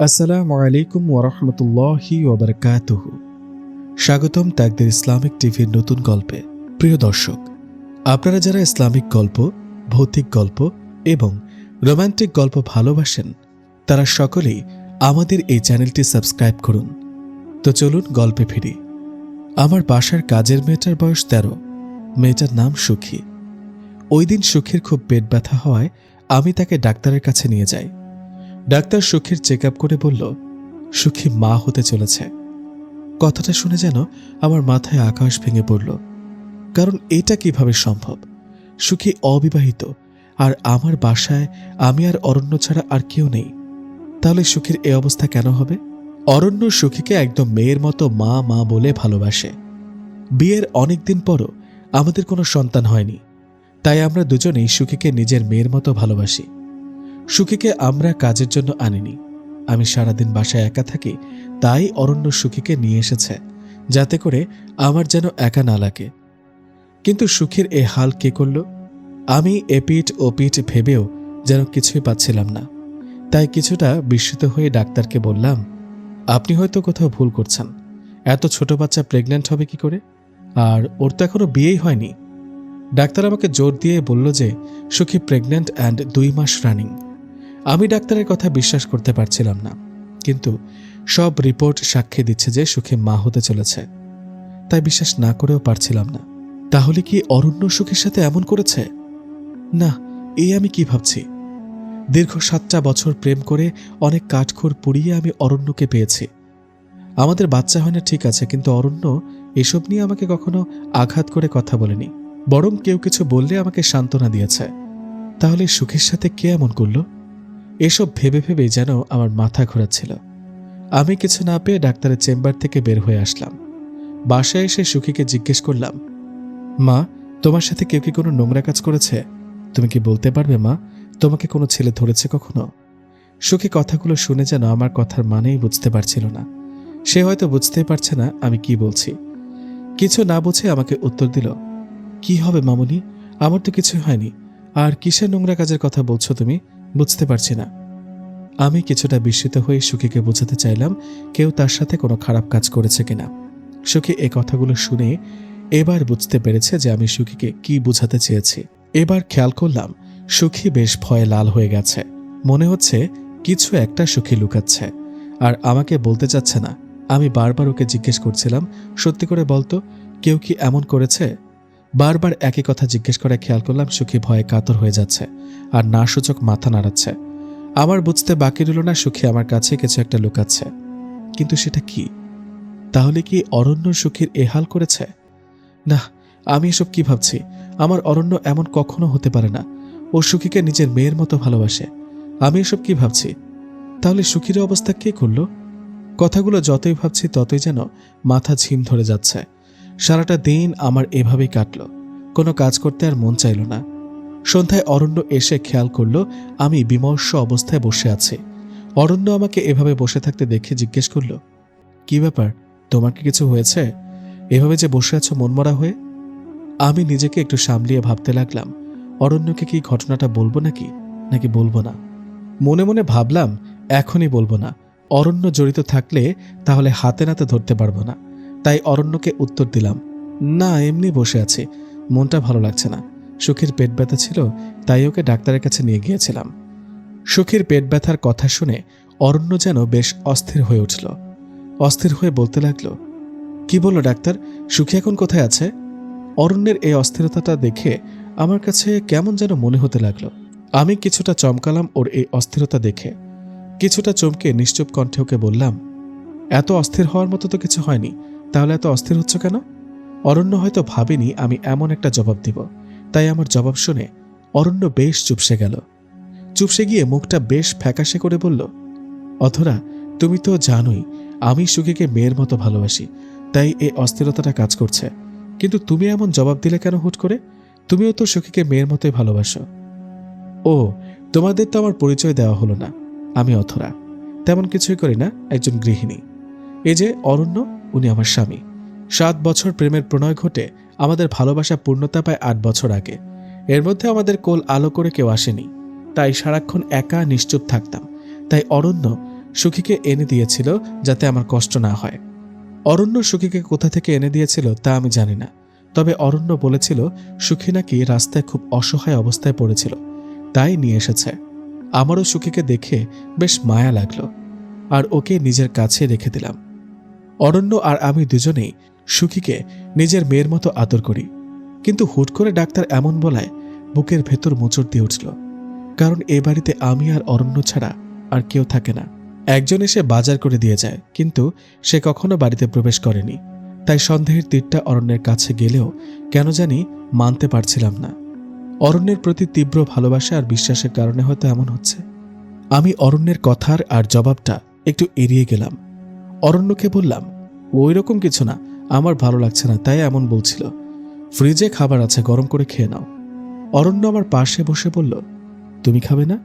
আসসালামু আলাইকুম ওরহমতুল্লাহি ওবরকাতুহ স্বাগতম তাকদের ইসলামিক টিভির নতুন গল্পে। প্রিয় দর্শক, আপনারা যারা ইসলামিক গল্প, ভৌতিক গল্প এবং রোমান্টিক গল্প ভালোবাসেন, তারা সকলেই আমাদের এই চ্যানেলটি সাবস্ক্রাইব করুন। তো চলুন গল্পে ফিরি। আমার বাসার কাজের মেয়েটার বয়স তেরো, মেয়েটার নাম সুখী। ওই দিন সুখীর খুব পেট ব্যথা হওয়ায় আমি তাকে ডাক্তারের কাছে নিয়ে যাই। ডাক্তার সুখীর চেক করে বলল, সুখী মা হতে চলেছে। কথাটা শুনে যেন আমার মাথায় আকাশ ভেঙে পড়ল, কারণ এটা কীভাবে সম্ভব? সুখী অবিবাহিত, আর আমার বাসায় আমি আর অরণ্য ছাড়া আর কেউ নেই। তাহলে সুখীর এ অবস্থা কেন হবে? অরণ্য সুখীকে একদম মেয়ের মতো মা মা বলে ভালোবাসে। বিয়ের অনেক দিন পরও আমাদের কোনো সন্তান হয়নি। তাই আমরা দুজনেই সুখীকে নিজের মেয়ের মতো ভালোবাসি। সুখীকে আমরা কাজের জন্য আনিনি। আমি সারাদিন বাসায় একা থাকি, তাই অরণ্য সুখীকে নিয়ে এসেছে, যাতে করে আমার যেন একা না লাগে। কিন্তু সুখীর এ হাল কে করল? আমি এপিট ওপিট ভেবেও যেন কিছুই পাচ্ছিলাম না। তাই কিছুটা বিস্মিত হয়ে ডাক্তারকে বললাম, আপনি হয়তো কোথাও ভুল করছেন। এত ছোট বাচ্চা প্রেগন্যান্ট হবে কি করে? আর ওর তো এখনও বিয়েই হয়নি। ডাক্তার আমাকে জোর দিয়ে বলল যে, সুখী প্রেগন্যান্ট অ্যান্ড দুই মাস রানিং আমি ডাক্তারের কথা বিশ্বাস করতে পারছিলাম না, কিন্তু সব রিপোর্ট সাক্ষী দিচ্ছে যে সুখী মা হতে চলেছে। তাই বিশ্বাস না করেও পারছিলাম না। তাহলে কি অরণ্য সুখের সাথে এমন করেছে? না এই আমি কি ভাবছি? দীর্ঘ সাতটা বছর প্রেম করে অনেক কাঠখোর পুড়িয়ে আমি অরণ্যকে পেয়েছি। আমাদের বাচ্চা হয় না ঠিক আছে, কিন্তু অরণ্য এসব নিয়ে আমাকে কখনো আঘাত করে কথা বলেনি। বরং কেউ কিছু বললে আমাকে সান্ত্বনা দিয়েছে। তাহলে সুখের সাথে কে এমন করল? এসব ভেবে ভেবেই যেন আমার মাথা ঘোরাচ্ছিল। আমি কিছু না পেয়ে ডাক্তারের চেম্বার থেকে বের হয়ে আসলাম। বাসায় এসে সুখীকে জিজ্ঞেস করলাম, মা, তোমার সাথে কেউ কি কোনো নোংরা কাজ করেছে? তুমি কি বলতে পারবে, মা? তোমাকে কোনো ছেলে ধরেছে কখনো? সুখী কথাগুলো শুনে যেন আমার কথার মানেই বুঝতে পারছিল না। সে হয়তো বুঝতেই পারছে না আমি কি বলছি। কিছু না বুঝে আমাকে উত্তর দিল, কি হবে মামুনি? আমার তো কিছু হয়নি। আর কিসের নোংরা কাজের কথা বলছো তুমি? বুঝতে পারছি না। আমি কিছুটা বিস্মিত হয়ে সুখীকে বোঝাতে চাইলাম, কেউ তার সাথে কোনো খারাপ কাজ করেছে কিনা। সুখী এ কথাগুলো শুনে এবার বুঝতে পেরেছে যে আমি সুখীকে কি বোঝাতে চেয়েছি। এবার খেয়াল করলাম, সুখী বেশ ভয়ে লাল হয়ে গেছে। মনে হচ্ছে কিছু একটা সুখী লুকাচ্ছে। আর আমাকে বলতে চাচ্ছে না। আমি বারবার ওকে জিজ্ঞেস করছিলাম, সত্যি করে বলতো, কেউ কি এমন করেছে? বারবার একই কথা জিজ্ঞেস করে খেয়াল করলাম সুখী ভয়ে কাতর হয়ে যাচ্ছে আর না সূচক মাথা নাড়াচ্ছে। আমার বুঝতে বাকি রইল না, সুখী আমার কাছে কিছু একটা লুকাচ্ছে। কিন্তু সেটা কি? তাহলে কি অরণ্য সুখীর এহাল করেছে? না, আমি এসব কি ভাবছি? আমার অরণ্য এমন কখনো হতে পারে না। ও সুখীকে নিজের মেয়ের মতো ভালোবাসে। আমি এসব কি ভাবছি? তাহলে সুখীর অবস্থা কে করল? কথাগুলো যতই ভাবছি ততই যেন মাথা ঝিম ধরে যাচ্ছে। সারাটা দিন আমার এভাবেই কাটল। কোনো কাজ করতে আর মন চাইল না। সন্ধ্যায় অরণ্য এসে খেয়াল করল, আমি বিমর্ষ অবস্থায় বসে আছি। অরণ্য আমাকে এভাবে বসে থাকতে দেখে জিজ্ঞেস করল, কি ব্যাপার? তোমার কি কিছু হয়েছে? এভাবে যে বসে আছো মনমরা হয়ে? আমি নিজেকে একটু সামলিয়ে ভাবতে লাগলাম, অরণ্যকে কি ঘটনাটা বলব নাকি? নাকি বলব না? মনে মনে ভাবলাম, এখনই বলব না। অরণ্য জড়িত থাকলে তাহলে হাতে নাতে ধরতে পারব না। তাই অরণ্যকে উত্তর দিলাম, না, এমনি বসে আছি। মনটা ভালো লাগছে না। সুখীর পেট ব্যথা ছিল, তাই ওকে ডাক্তারের কাছে নিয়ে গিয়েছিলাম। সুখীর পেট ব্যথার কথা শুনে অরণ্য যেন বেশ অস্থির হয়ে উঠল। অস্থির হয়ে বলতে লাগল, কি বলল ডাক্তার? সুখী এখন কোথায় আছে? অরণ্যের এই অস্থিরতাটা দেখে আমার কাছে কেমন যেন মনে হতে লাগল। আমি কিছুটা চমকালাম ওর এই অস্থিরতা দেখে। কিছুটা চমকে নিশ্চুপ কণ্ঠে ওকে বললাম, এত অস্থির হওয়ার মতো তো কিছু হয়নি। তাহলে এত অস্থির হচ্ছ কেন? অরণ্য হয়তো ভাবেনি আমি এমন একটা জবাব দিব। তাই আমার জবাব শুনে অরণ্য বেশ চুপসে গেল। চুপসে গিয়ে মুখটা বেশ ফ্যাকাশে করে বলল অথরা তুমি তো জানোই, আমি সুখীকে মেয়ের মতো ভালোবাসি, তাই এই অস্থিরতাটা কাজ করছে। কিন্তু তুমি এমন জবাব দিলে কেন হুট করে? তুমিও তো সুখীকে মেয়ের মতোই ভালোবাসো। ও, তোমাদের তো আমার পরিচয় দেওয়া হলো না। আমি অথরা তেমন কিছুই করি না, একজন গৃহিণী। এই যে, অরণ্য উনি আমার স্বামী। সাত বছর প্রেমের প্রণয় ঘটে আমাদের ভালোবাসা পূর্ণতা পায় আট বছর আগে। এর মধ্যে আমাদের কোল আলো করে কেউ আসেনি। তাই সারাক্ষণ একা নিশ্চুপ থাকতাম। তাই অরণ্য সুখীকে এনে দিয়েছিল যাতে আমার কষ্ট না হয়। অরণ্য সুখীকে কোথা থেকে এনে দিয়েছিল তা আমি জানি না। তবে অরণ্য বলেছিল, সুখী নাকি রাস্তায় খুব অসহায় অবস্থায় পড়েছিল। তাই নিয়ে এসেছে। আমারও সুখীকে দেখে বেশ মায়া লাগল। আর ওকে নিজের কাছে রেখে দিলাম। অরণ্য আর আমি দুজনেই সুখীকে নিজের মেয়ের মতো আদর করি। কিন্তু হুট করে ডাক্তার এমন বলায় বুকের ভেতর মোচড় দিয়ে উঠল। কারণ এ বাড়িতে আমি আর অরণ্য ছাড়া আর কেউ থাকে না। একজন এসে বাজার করে দিয়ে যায়, কিন্তু সে কখনো বাড়িতে প্রবেশ করেনি। তাই সন্দেহের তীরটা অরণ্যের কাছে গেলেও কেন জানি মানতে পারছিলাম না। অরণ্যের প্রতি তীব্র ভালোবাসা আর বিশ্বাসের কারণে হয়তো এমন হচ্ছে। আমি অরণ্যের কথার আর জবাবটা একটু এড়িয়ে গেলাম। অরণ্যকে বললাম, ওই রকম কিছু না, আমার ভালো লাগছে না, তাই এমন বলছিল। ফ্রিজে খাবার আছে, গরম করে খেয়ে নাও। অরণ্য আমার পাশে বসে বলল, তুমি খাবে না?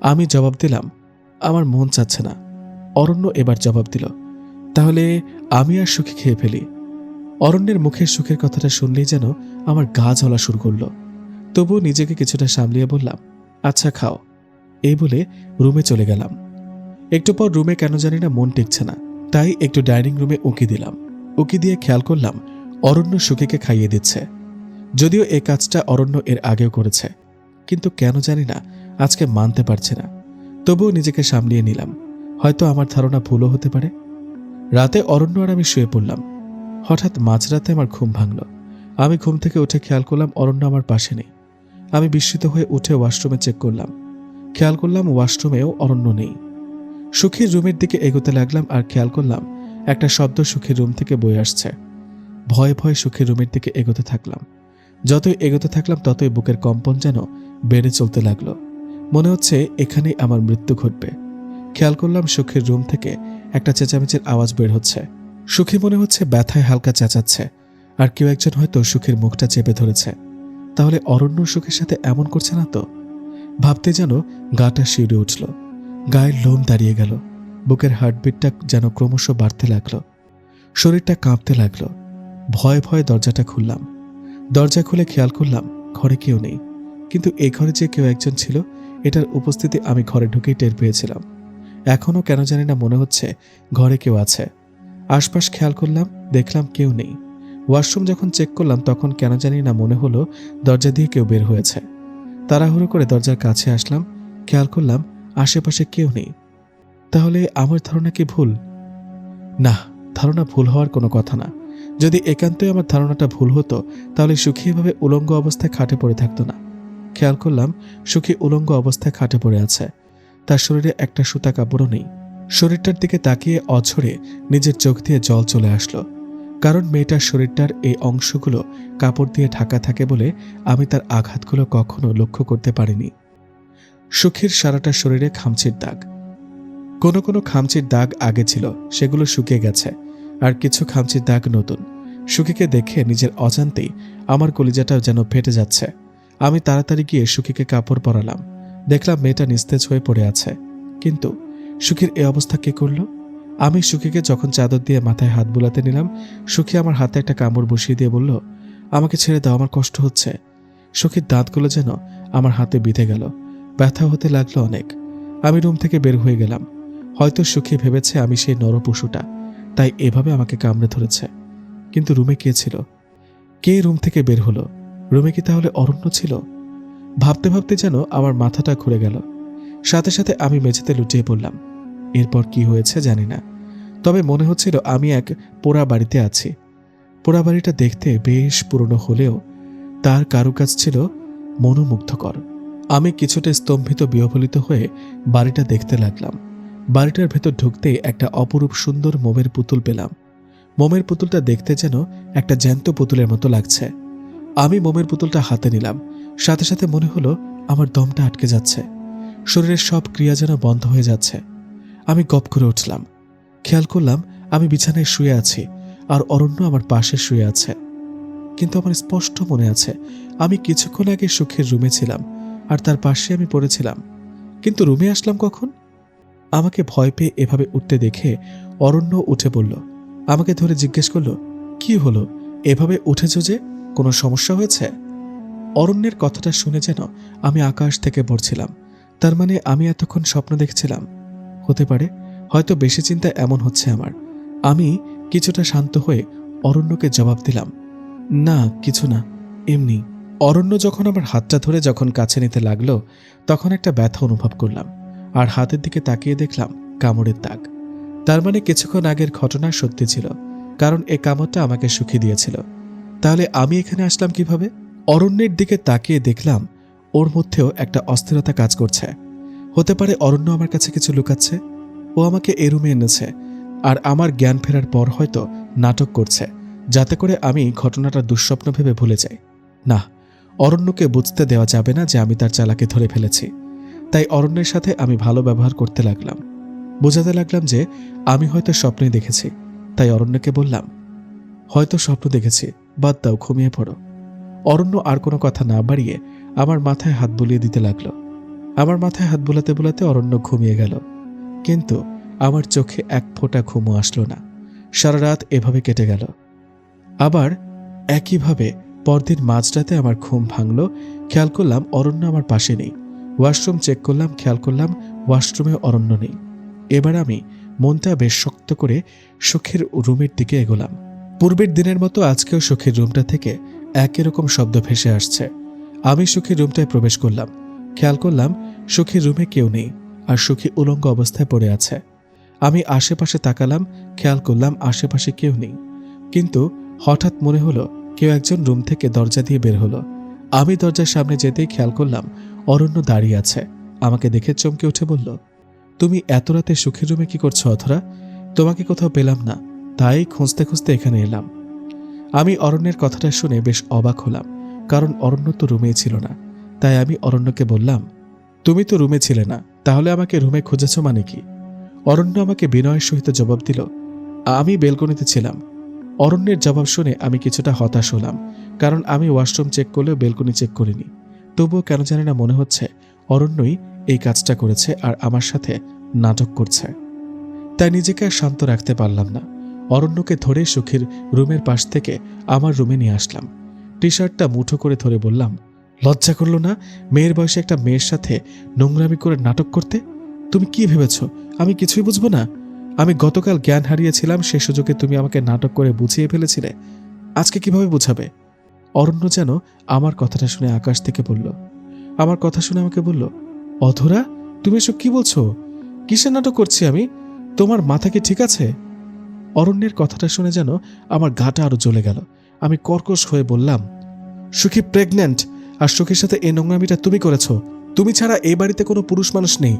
আমি জবাব দিলাম, আমার মন চাচ্ছে না। অরণ্য এবার জবাব দিল, তাহলে আমি আর সুখী খেয়ে ফেলি। অরণ্যের মুখের সুখের কথাটা শুনলেই যেন আমার গা জ্বলা শুরু করল। তবুও নিজেকে কিছুটা সামলিয়ে বললাম আচ্ছা খাও। এই বলে রুমে চলে গেলাম। একটু পর রুমে কেন জানি না মন টেকছে না। তাই একটু ডাইনিং রুমে উঁকি দিলাম। উঁকি দিয়ে খেয়াল করলাম, অরণ্য সুখীকে খাইয়ে দিচ্ছে। যদিও এ কাজটা অরণ্য এর আগেও করেছে, কিন্তু কেন জানি না, আজকে মানতে পারছে না। তবুও নিজেকে সামলিয়ে নিলাম। হয়তো আমার ধারণা ভুলও হতে পারে। রাতে অরণ্য আর আমি শুয়ে পড়লাম। হঠাৎ মাঝরাতে আমার ঘুম ভাঙল। আমি ঘুম থেকে উঠে খেয়াল করলাম অরণ্য আমার পাশে নেই। আমি বিস্মিত হয়ে উঠে ওয়াশরুমে চেক করলাম। খেয়াল করলাম ওয়াশরুমেও অরণ্য নেই। সুখীর রুমের দিকে এগোতে লাগলাম আর খেয়াল করলাম, একটা শব্দ সুখীর রুম থেকে বয়ে আসছে। ভয়ে ভয়ে সুখীর রুমের দিকে এগোতে থাকলাম। যতই এগোতে থাকলাম, ততই বুকের কম্পন যেন বেড়ে চলতে লাগল। মনে হচ্ছে এখানেই আমার মৃত্যু ঘটবে। খেয়াল করলাম সুখীর রুম থেকে একটা চেঁচামেচির আওয়াজ বের হচ্ছে। সুখী মনে হচ্ছে ব্যথায় হালকা চেঁচাচ্ছে, আর কেউ একজন হয়তো সুখীর মুখটা চেপে ধরেছে। তাহলে অরণ্য সুখের সাথে এমন করছে না তো? ভাবতে যেন গাটা শিউরে উঠল। গায়ের লোম দাঁড়িয়ে গেল। বুকের হার্টবিটটা যেন ক্রমশ বাড়তে লাগল। শরীরটা কাঁপতে লাগল। ভয়ে ভয়ে দরজাটা খুললাম। দরজা খুলে খেয়াল করলাম, ঘরে কেউ নেই। কিন্তু এ ঘরে যে কেউ একজন ছিল, এটার উপস্থিতি আমি ঘরে ঢুকেই টের পেয়েছিলাম। এখনও কেন জানি না মনে হচ্ছে ঘরে কেউ আছে। আশপাশ খেয়াল করলাম, দেখলাম কেউ নেই। ওয়াশরুম যখন চেক করলাম, তখন কেন জানি না মনে হলো দরজা দিয়ে কেউ বের হয়েছে। তাড়াহুড়ো করে দরজার কাছে আসলাম, খেয়াল করলাম আশেপাশে কেউ নেই। তাহলে আমার ধারণা কি ভুল? না, ধারণা ভুল হওয়ার কোনো কথা না। যদি একান্তই আমার ধারণাটা ভুল হতো, তাহলে সুখী এভাবে উলঙ্গ অবস্থায় খাটে পড়ে থাকতো না। খেয়াল করলাম, সুখী উলঙ্গ অবস্থায় খাটে পড়ে আছে। তার শরীরে একটা সুতা কাপড়ও নেই। শরীরটার দিকে তাকিয়ে অঝরে নিজের চোখ দিয়ে জল চলে আসলো। কারণ মেয়েটার শরীরটার এই অংশগুলো কাপড় দিয়ে ঢাকা থাকে বলে আমি তার আঘাতগুলো কখনো লক্ষ্য করতে পারিনি। সুখীর সারাটা শরীরে খামচির দাগ। কোনো কোনো খামচির দাগ আগে ছিল, সেগুলো শুকিয়ে গেছে। আর কিছু খামচির দাগ নতুন। সুখীকে দেখে নিজের অজান্তেই আমার কলিজাটা যেন ফেটে যাচ্ছে। আমি তাড়াতাড়ি গিয়ে সুখীকে কাপড় পরালাম। দেখলাম মেয়েটা নিস্তেজ হয়ে পড়ে আছে। কিন্তু সুখীর এ অবস্থা কে করল? আমি সুখীকে যখন চাদর দিয়ে মাথায় হাত বুলাতে নিলাম, সুখী আমার হাতে একটা কামড় বসিয়ে দিয়ে বলল, আমাকে ছেড়ে দাও, আমার কষ্ট হচ্ছে। সুখীর দাঁতগুলো যেন আমার হাতে বিঁধে গেল। ব্যথা হতে লাগল অনেক। আমি রুম থেকে বের হয়ে গেলাম। হয়তো সুখী ভেবেছে আমি সেই নরপশুটা, তাই এভাবে আমাকে কামড়ে ধরেছে। কিন্তু রুমে কে ছিল? কে রুম থেকে বের হলো? রুমে কি তাহলে অরণ্য ছিল? ভাবতে ভাবতে যেন আমার মাথাটা ঘুরে গেল। সাথে সাথে আমি মেঝেতে লুটিয়ে পড়লাম। এরপর কি হয়েছে জানি না। তবে মনে হচ্ছিল আমি এক পোড়া বাড়িতে আছি। পোড়া বাড়িটা দেখতে বেশ পুরনো হলেও তার কারুকাজ ছিল মনোমুগ্ধকর। আমি কিছুটা স্তম্ভিত বিহবলিত হয়ে বাড়িটা দেখতে লাগলাম। বাড়িটার ভেতর ঢুকতেই একটা অপরূপ সুন্দর মোমের পুতুল পেলাম। মোমের পুতুলটা দেখতে যেন একটা জ্যান্ত পুতুলের মতো লাগছে। আমি মোমের পুতুলটা হাতে নিলাম। সাথে সাথে মনে হলো আমার দমটা আটকে যাচ্ছে। শরীরের সব ক্রিয়া যেন বন্ধ হয়ে যাচ্ছে। আমি গপ করে উঠলাম। খেয়াল করলাম আমি বিছানায় শুয়ে আছি আর অরণ্য আমার পাশে শুয়ে আছে। কিন্তু আমার স্পষ্ট মনে আছে, আমি কিছুক্ষণ আগে সুখের রুমে ছিলাম আর তার পাশে আমি পড়েছিলাম। কিন্তু রুমে আসলাম কখন? আমাকে ভয় পেয়ে এভাবে উঠতে দেখে অরণ্য উঠে পড়ল। আমাকে ধরে জিজ্ঞেস করল, কি হলো? এভাবে উঠেছ যে? কোনো সমস্যা হয়েছে? অরণ্যের কথাটা শুনে যেন আমি আকাশ থেকে পড়ছিলাম। তার মানে আমি এতক্ষণ স্বপ্ন দেখছিলাম। হতে পারে, হয়তো বেশি চিন্তা এমন হচ্ছে আমার। আমি কিছুটা শান্ত হয়ে অরণ্যকে জবাব দিলাম, না, কিছু না, এমনি। অরণ্য যখন আমার হাতটা ধরে যখন কাছে নিতে লাগল, তখন একটা ব্যথা অনুভব করলাম আর হাতের দিকে তাকিয়ে দেখলাম কামড়ের দাগ। তার মানে কিছুক্ষণ আগের ঘটনা সত্যি ছিল, কারণ এ কামড়টা আমাকে সুখী দিয়েছিল। তাহলে আমি এখানে আসলাম কীভাবে? অরণ্যের দিকে তাকিয়ে দেখলাম ওর মধ্যেও একটা অস্থিরতা কাজ করছে। হতে পারে অরণ্য আমার কাছে কিছু লুকাচ্ছে, ও আমাকে এ রুমে এনেছে আর আমার জ্ঞান ফেরার পর হয়তো নাটক করছে, যাতে করে আমি ঘটনাটা দুঃস্বপ্ন ভেবে ভুলে যাই। না অরণ্যকে বুঝতে দেওয়া যাবে না যে আমি তার চালাকে ধরে ফেলেছি। তাই অরণ্যের সাথে আমি ভালো ব্যবহার করতে লাগলাম। বোঝাতে লাগলাম যে আমি হয়তো স্বপ্নে দেখেছি। তাই অরণ্যকে বললাম, হয়তো স্বপ্ন দেখেছি, বাদ দাও, ঘুমিয়ে পড়ো। অরণ্য আর কোনো কথা না বাড়িয়ে আমার মাথায় হাত বুলিয়ে দিতে লাগল। আমার মাথায় হাত বুলাতে বুলাতে অরণ্য ঘুমিয়ে গেল। কিন্তু আমার চোখে এক ফোঁটা ঘুমও আসলো না। সারা রাত এভাবে কেটে গেল। আবার একইভাবে পরদিন মাঝরাতে আমার ঘুম ভাঙল, খেয়াল করলাম অরণ্য আমার পাশে নেই। ওয়াশরুম চেক করলাম, খেয়াল করলাম ওয়াশরুমে অরণ্য নেই। এবার আমি মনটা বেশ শক্ত করে সুখের রুমের দিকে এগোলাম। পূর্বের দিনের মতো আজকেও সুখের রুমটা থেকে একই রকম শব্দ ভেসে আসছে। আমি সুখীর রুমটায় প্রবেশ করলাম। খেয়াল করলাম সুখীর রুমে কেউ নেই আর সুখী উলঙ্গ অবস্থায় পড়ে আছে। আমি আশেপাশে তাকালাম, খেয়াল করলাম আশেপাশে কেউ নেই। কিন্তু হঠাৎ মনে হলো কেউ একজন রুম থেকে দরজা দিয়ে বের হলো। আমি দরজার সামনে যেতেই খেয়াল করলাম অরণ্য দাঁড়িয়ে আছে। আমাকে দেখে চমকে উঠে বলল, তুমি এত রাতে সুখের রুমে কি করছ অথরা তোমাকে কোথাও পেলাম না। তাই খুঁজতে খুঁজতে এখানে এলাম। আমি অরণ্যের কথাটা শুনে বেশ অবাক হলাম, কারণ অরণ্য তো রুমেই ছিল না। তাই আমি অরণ্যকে বললাম, তুমি তো রুমে ছিলে না, তাহলে আমাকে রুমে খুঁজেছ মানে কি? অরণ্য আমাকে বিনয়ের সহিত জবাব দিল, আমি বেলকনিতে ছিলাম। অরণ্যের জবাব শুনে আমি কিছুটা হতাশ হলাম, কারণ আমি ওয়াশরুম চেক করলেও বেলকনি চেক করিনি। তবুও কেন জানি না মনে হচ্ছে অরণ্যই এই কাজটা করেছে আর আমার সাথে নাটক করছে। তাই নিজেকে আর শান্ত রাখতে পারলাম না। অরণ্যকে ধরে সুখীর রুমের পাশ থেকে আমার রুমে নিয়ে আসলাম। টি শার্টটা মুঠো করে ধরে বললাম, লজ্জা করল না? মেয়ের বয়সে একটা মেয়ের সাথে নোংরামি করে নাটক করতে? তুমি কি ভেবেছ? আমি কিছুই বুঝব না? আমি গতকাল জ্ঞান হারিয়েছিলাম, সে সুযোগে তুমি আমাকে নাটক করে বুঝিয়ে ফেলেছিলে। আজকে কীভাবে বুঝাবে? অরণ্য যেন আমার কথাটা শুনে আকাশ থেকে বলল। আমার কথা শুনে আমাকে বলল, অধরা, তুমি এসব কি বলছো? কিসের নাটক করছি আমি? তোমার মাথা কি ঠিক আছে? অরণ্যের কথাটা শুনে যেন আমার গাটা আরও জ্বলে গেল। আমি কর্কশ হয়ে বললাম, সুখী প্রেগন্যান্ট, আর সুখীর সাথে এ নোংরামিটা তুমি করেছ। তুমি ছাড়া এই বাড়িতে কোনো পুরুষ মানুষ নেই।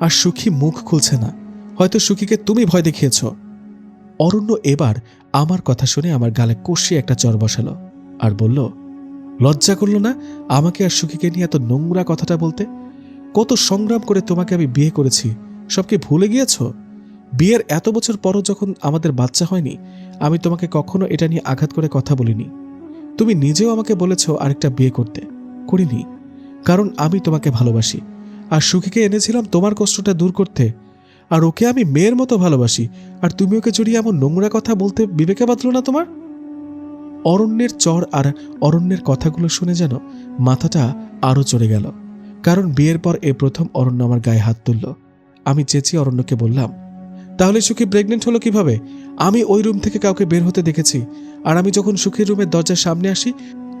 আর সুখী মুখ খুলছে না। হয়তো সুখীকে তুমি ভয় দেখিয়েছ। অরণ্য এবার আমার কথা শুনে আমার গালে কষিয়ে একটা চর বসালো আর বলল, লজ্জা করল না আমাকে আর সুখীকে নিয়ে এত নোংরা কথাটা বলতে? কত সংগ্রাম করে তোমাকে আমি বিয়ে করেছি সবকে ভুলে গিয়েছ? বিয়ের এত বছর পরও যখন আমাদের বাচ্চা হয়নি, আমি তোমাকে কখনো এটা নিয়ে আঘাত করে কথা বলিনি। তুমি নিজেও আমাকে বলেছ আরেকটা বিয়ে করতে, করিনি, কারণ আমি তোমাকে ভালোবাসি। আর সুখীকে এনেছিলাম তোমার কষ্টটা দূর করতে আর ওকে আমি মেয়ের মতো ভালোবাসি। আর তুমি ওকে জড়িয়ে এমন নোংরা কথা বলতে বিবেকে বাঁধল না তোমার? অরণ্যের চর আর অরণ্যের কথাগুলো শুনে যেন মাথাটা আরও চড়ে গেল। কারণ বিয়ের পর এ প্রথম অরণ্য আমার গায়ে হাত তুলল। আমি চেঁচিয়ে অরণ্যকে বললাম, তাহলে সুখী প্রেগনেন্ট হলো কীভাবে? আমি ওই রুম থেকে কাউকে বের হতে দেখেছি। আর আমি যখন সুখীর রুমের দরজার সামনে আসি,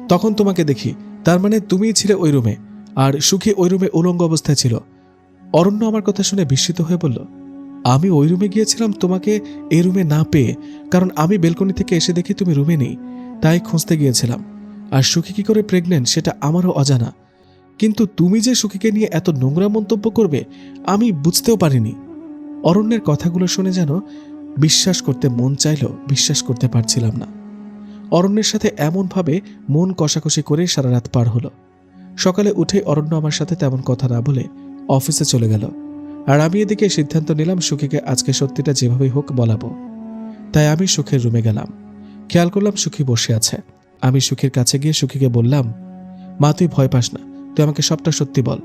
তখন তোমাকে দেখি। তার মানে তুমিই ছিলে ওই রুমে। আর সুখী ওই রুমে উলঙ্গ অবস্থায় ছিল। অরণ্য আমার কথা শুনে বিস্মিত হয়ে বলল আমি ওই রুমে গিয়েছিলাম তোমাকে এই রুমে না পেয়ে, কারণ আমি বেলকনি থেকে এসে দেখি তুমি রুমে নেই, তাই খুঁজতে গিয়েছিলাম। আর সুখী কি করে প্রেগনেন্ট সেটা আমারও অজানা। কিন্তু তুমি যে সুখীকে নিয়ে এত নোংরা মন্তব্য করবে, আমি বুঝতেও পারিনি। অরণ্যের কথাগুলো শুনে যেন বিশ্বাস করতে মন চাইলেও বিশ্বাস করতে পারছিলাম না। অরণ্যের সাথে এমনভাবে মন কষাকষি করে সারা রাত পার হলো। সকালে উঠে অরণ্য আমার সাথে তেমন কথা না বলে অফিসে চলে গেল। আর আমি এদিকে সিদ্ধান্ত নিলাম সুখীকে আজকে সত্যিটা যেভাবেই হোক বলাবো। তাই আমি সুখের রুমে গেলাম। খেয়াল করলাম সুখী বসে আছে। আমি সুখীর কাছে গিয়ে সুখীকে বললাম, মা, তুই ভয় পাস না। তুই আমাকে সবটা সত্যি বল।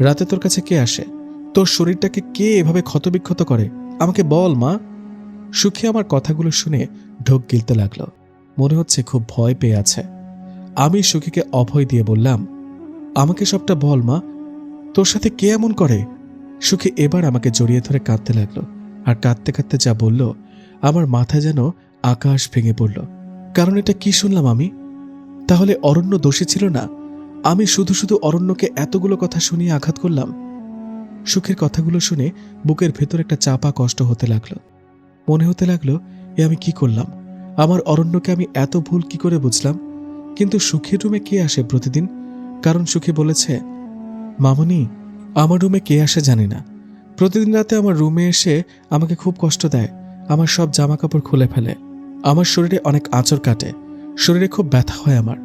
রাতে তোর কাছে কে আসে? তোর শরীরটাকে কে এভাবে ক্ষতবিক্ষত করে? আমাকে বল, মা। সুখী আমার কথাগুলো শুনে ঢোক গিলতে লাগল। মনে হচ্ছে খুব ভয় পেয়ে আছে। আমি সুখীকে অভয় দিয়ে বললাম, আমাকে সবটা বল, মা। তোর সাথে কে এমন করে? সুখী এবার আমাকে জড়িয়ে ধরে কাঁদতে লাগল আর কাঁদতে কাঁদতে যা বলল, আমার মাথায় যেন আকাশ ভেঙে পড়ল। কারণ এটা কি শুনলাম আমি? তাহলে অরণ্য দোষী ছিল না? আমি শুধু শুধু অরণ্যকে এতগুলো কথা শুনিয়ে আঘাত করলাম? সুখের কথাগুলো শুনে বুকের ভেতর একটা চাপা কষ্ট হতে লাগল। মনে হতে লাগল, এ আমি কি করলাম? আমার অরণ্যকে আমি এত ভুল কি করে বুঝলাম? কিন্তু সুখের রুমে কে আসে প্রতিদিন? কারণ সুখী বলেছে, মামনি আমার রুমে কে আসে জানি না। প্রতিদিন রাতে আমার রুমে এসে আমাকে খুব কষ্ট দেয়। আমার সব জামা কাপড় খুলে ফেলে। আমার শরীরে অনেক আঁচড় কাটে। শরীরে খুব ব্যথা হয় আমার।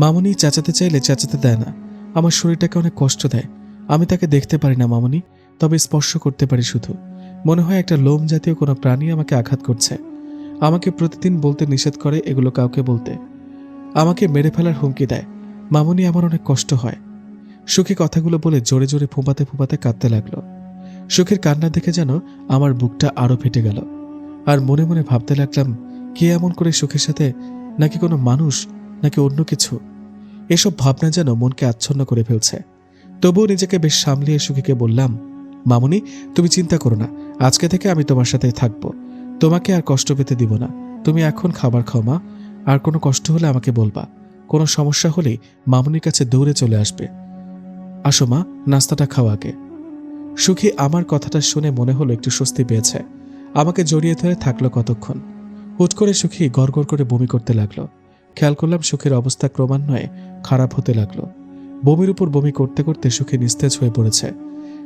মামনি চেঁচাতে চাইলে চেঁচাতে দেয় না। আমার শরীরটাকে অনেক কষ্ট দেয়। আমি তাকে দেখতে পারি না মামনি, তবে স্পর্শ করতে পারি শুধু। মনে হয় একটা লোম জাতীয় কোনো প্রাণী আমাকে আঘাত করছে। আমাকে প্রতিদিন বলতে নিষেধ করে এগুলো কাউকে বলতে। আমাকে মেরে ফেলার হুমকি দেয়। মামনি আমার অনেক কষ্ট হয়। সুখী কথাগুলো বলে জোরে জোরে ফোঁপাতে ফোঁপাতে কাঁদতে লাগল। সুখের কান্না দেখে যেন আমার বুকটা আরও ফেটে গেল। আর মনে মনে ভাবতে লাগলাম, কে এমন করে সুখের সাথে নাকি কোনো মানুষ, নাকি অন্য কিছু? এসব ভাবনা যেন মনকে আচ্ছন্ন করে ফেলছে। তবুও নিজেকে বেশ সামলিয়ে সুখীকে বললাম, মামুনি, তুমি চিন্তা করো না, আজকে থেকে আমি তোমার সাথে থাকব। তোমাকে আর কষ্ট পেতে দিব না। তুমি এখন খাবার খাও মা, আর কোনো কষ্ট হলে আমাকে বলবা। কোনো সমস্যা হলেই মামুনির কাছে দৌড়ে চলে আসবে। আসো মা, নাস্তাটা খাও আগে। সুখী আমার কথাটা শুনে মনে হলো একটু স্বস্তি পেয়েছে। আমাকে জড়িয়ে ধরে থাকল কতক্ষণ। হুট করে সুখী গড়গড় করে বমি করতে লাগল। খেয়াল করলাম সুখের অবস্থা ক্রমান্বয়ে খারাপ হতে লাগল। বমির উপর বমি করতে করতে সুখী নিস্তেজ হয়ে পড়েছে।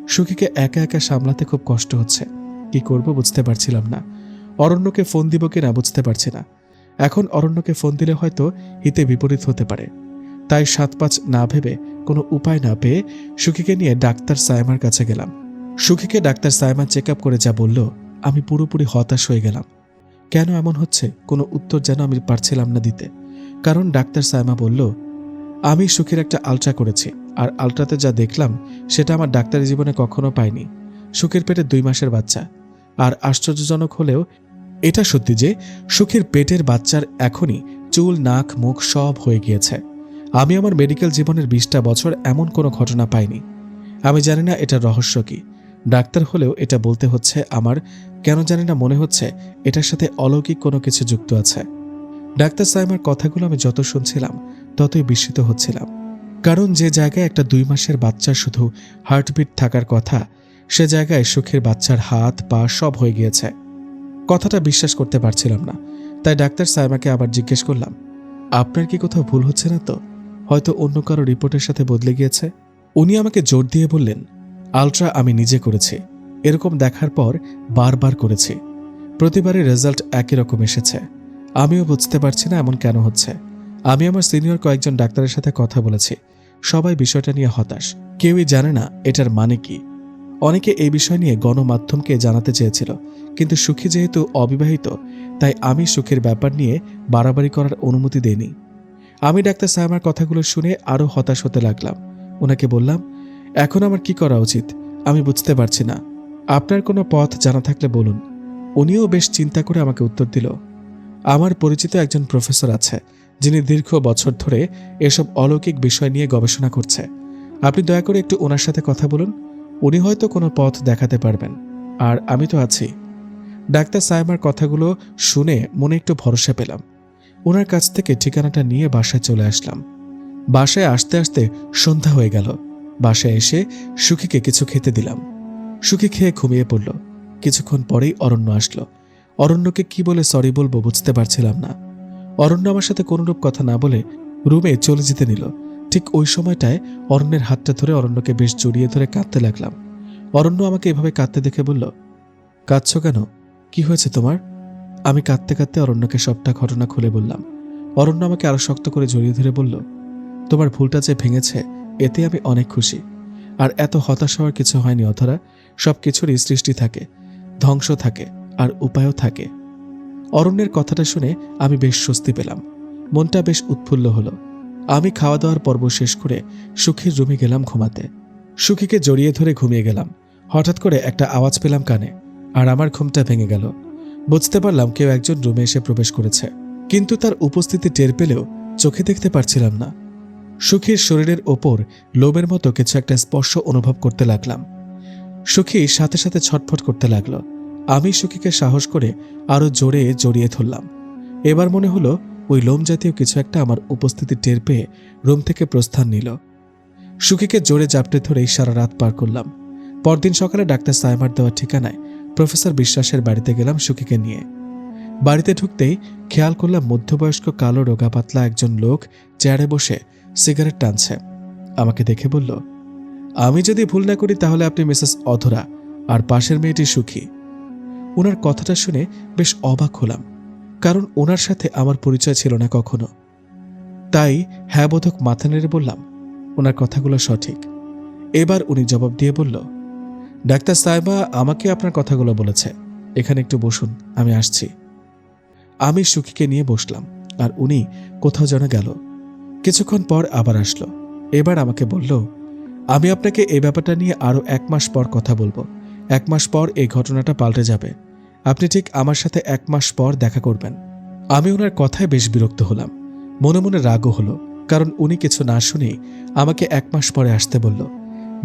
সুখীকে একা একা সামলাতে খুব কষ্ট হচ্ছে। কি করব বুঝতে পারছিলাম না। অরণ্যকে ফোন দিব কিনা বুঝতে পারছি না। এখন অরণ্যকে ফোন দিলে হয়তো হিতে বিপরীত হতে পারে। তাই সাত পাঁচ না ভেবে কোনো উপায় না পেয়ে সুখীকে নিয়ে ডাক্তার সায়মার কাছে গেলাম। সুখীকে ডাক্তার সায়মা চেক আপ করে যা বলল, আমি পুরোপুরি হতাশ হয়ে গেলাম। কেন এমন হচ্ছে? কোনো উত্তর যেন আমি পারছিলাম না দিতে। কারণ ডাক্তার সায়মা বলল, আমি সুখীর একটা আলট্রা করেছি, আর আলট্রাতে যা দেখলাম, সেটা আমার ডাক্তারি জীবনে কখনো পাইনি। সুখের পেটে দুই মাসের বাচ্চা। আর আশ্চর্যজনক হলেও এটা সত্যি যে, সুখের পেটের বাচ্চার এখনই চুল, নাক, মুখ সব হয়ে গিয়েছে। আমি আমার মেডিকেল জীবনের বিশটা বছর এমন কোনো ঘটনা পাইনি। আমি জানি না এটা রহস্য কি। ডাক্তার হলেও এটা বলতে হচ্ছে আমার, কেন জানি না মনে হচ্ছে এটার সাথে অলৌকিক কোনো কিছু যুক্ত আছে। ডাক্তার সাহেবের কথাগুলো আমি যত শুনছিলাম, ততই বিস্মিত হচ্ছিলাম। কারণ যে জায়গায় একটা দুই মাসের বাচ্চার শুধু হার্টবিট থাকার কথা, সে জায়গায় সুখের বাচ্চার হাত, পা সব হয়ে গিয়েছে। কথাটা বিশ্বাস করতে পারছিলাম না। তাই ডাক্তার সাইমাকে আবার জিজ্ঞেস করলাম, আপনার কি কোথাও ভুল হচ্ছে না তো? হয়তো অন্য কারও রিপোর্টের সাথে বদলে গিয়েছে। উনি আমাকে জোর দিয়ে বললেন, আলট্রা, আমি নিজে করেছি। এরকম দেখার পর বারবার করেছি। প্রতিবারের রেজাল্ট একই রকম এসেছে। আমিও বুঝতে পারছি না এমন কেন হচ্ছে। আমি আমার সিনিয়র কয়েকজন ডাক্তারের সাথে কথা বলেছি। সবাই বিষয়টা নিয়ে হতাশ। কেউই জানে না এটার মানে কি। অনেকে এই বিষয় নিয়ে গণমাধ্যমকে জানাতে চেয়েছিল, কিন্তু সুখী যেহেতু অবিবাহিত, তাই আমি সুখের ব্যাপার নিয়ে বাড়াবাড়ি করার অনুমতি দেইনি। আমি ডাক্তার সাহেবের কথাগুলো শুনে আরও হতাশ হতে লাগলাম। ওনাকে বললাম, এখন আমার কি করা উচিত? আমি বুঝতে পারছি না। আপনার কোনো পথ জানা থাকলে বলুন। উনিও বেশ চিন্তা করে আমাকে উত্তর দিল, আমার পরিচিত একজন প্রফেসর আছে, যিনি দীর্ঘ বছর ধরে এসব অলৌকিক বিষয় নিয়ে গবেষণা করছে। আপনি দয়া করে একটু ওনার সাথে কথা বলুন, উনি হয়তো কোনো পথ দেখাতে পারবেন। আর আমি তো আছি। ডাক্তার সাইমার কথাগুলো শুনে মনে একটু ভরসা পেলাম। ওনার কাছ থেকে ঠিকানাটা নিয়ে বাসায় চলে আসলাম। বাসায় আসতে আসতে সন্ধ্যা হয়ে গেল। বাসায় এসে সুখীকে কিছু খেতে দিলাম। সুখী খেয়ে ঘুমিয়ে পড়ল। কিছুক্ষণ পরেই অরণ্য আসলো। অরণ্যকে কি বলে সরি বলব বুঝতে পারছিলাম না। অরণ্য আমার সাথে কোনোরূপ কথা না বলে রুমে চলে যেতে নিল। ঠিক ওই সময়টায় অরণ্যের হাতটা ধরে অরণ্যকে বেশ জড়িয়ে ধরে কাঁদতে লাগলাম। অরণ্য আমাকে এভাবে কাঁদতে দেখে বলল, কাঁদছ কেন? কি হয়েছে তোমার? আমি কাঁদতে কাঁদতে অরণ্যকে সবটা ঘটনা খুলে বললাম। অরণ্য আমাকে আরও শক্ত করে জড়িয়ে ধরে বলল, তোমার ভুলটা যে ভেঙেছে, এতে আমি অনেক খুশি। আর এত হতাশ হওয়ার কিছু হয়নি অথরা সব কিছুরই সৃষ্টি থাকে, ধ্বংস থাকে, আর উপায়ও থাকে। অরণ্যের কথাটা শুনে আমি বেশ স্বস্তি পেলাম। মনটা বেশ উৎফুল্ল হলো। আমি খাওয়া দাওয়ার পর্ব শেষ করে সুখীর রুমে গেলাম ঘুমাতে। সুখীকে জড়িয়ে ধরে ঘুমিয়ে গেলাম। হঠাৎ করে একটা আওয়াজ পেলাম কানে, আর আমার ঘুমটা ভেঙে গেল। বুঝতে পারলাম কেউ একজন রুমে এসে প্রবেশ করেছে, কিন্তু তার উপস্থিতি টের পেলেও চোখে দেখতে পারছিলাম না। সুখীর শরীরের ওপর লোমের মতো কিছু একটা স্পর্শ অনুভব করতে লাগলাম। সুখী সাথে সাথে ছটফট করতে লাগল। আমি সুখীকে সাহস করে আরও জোরে জড়িয়ে ধরলাম। এবার মনে হলো ওই লোম জাতীয় কিছু একটা আমার উপস্থিতি টের পেয়ে রুম থেকে প্রস্থান নিল। সুখীকে জোরে জাপটে ধরেই সারা রাত পার করলাম। পরদিন সকালে ডাক্তার সাইমার দেওয়া ঠিকানায় প্রফেসর বিশ্বাসের বাড়িতে গেলাম সুখীকে নিয়ে। বাড়িতে ঢুকতেই খেয়াল করলাম মধ্যবয়স্ক কালো রোগা পাতলা একজন লোক চেয়ারে বসে সিগারেট টানছে। আমাকে দেখে বলল, আমি যদি ভুল না করি তাহলে আপনি মিসেস অধরা আর পাশের মেয়েটি সুখী। ওনার কথাটা শুনে বেশ অবাক হলাম, কারণ ওনার সাথে আমার পরিচয় ছিল না কখনো। তাই হ্যাঁ বোধক মাথা নেড়ে বললাম ওনার কথাগুলো সঠিক। এবার উনি জবাব দিয়ে বলল ডাক্তার সাহেবা আমাকে আপনার কথাগুলো বলেছে। এখানে একটু বসুন, আমি আসছি। আমি সুখীকে নিয়ে বসলাম, আর উনি কোথাও যেন গেল। কিছুক্ষণ পর আবার আসলো। এবার আমাকে বলল, আমি আপনাকে এই ব্যাপারটা নিয়ে আরও এক মাস পর কথা বলব। এক মাস পর এই ঘটনাটা পাল্টে যাবে। আপনি ঠিক আমার সাথে এক মাস পর দেখা করবেন। আমি ওনার কথায় বেশ বিরক্ত হলাম। মনে মনে রাগও হলো, কারণ উনি কিছু না শুনেই আমাকে এক মাস পরে আসতে বলল।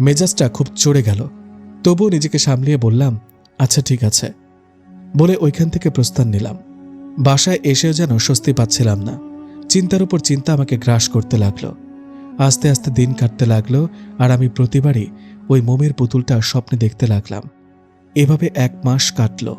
মেজাজটা খুব চড়ে গেল। তবুও নিজেকে সামলিয়ে বললাম আচ্ছা ঠিক আছে। বলে ওইখান থেকে প্রস্থান নিলাম। বাসায় এসেও যেন স্বস্তি পাচ্ছিলাম না। চিন্তার উপর চিন্তা আমাকে গ্রাস করতে লাগল। আস্তে আস্তে দিন কাটতে লাগল আর আমি প্রতিবারই ওই মোমের পুতুলটা স্বপ্নে দেখতে লাগলাম। এভাবে এক মাস কাটলো।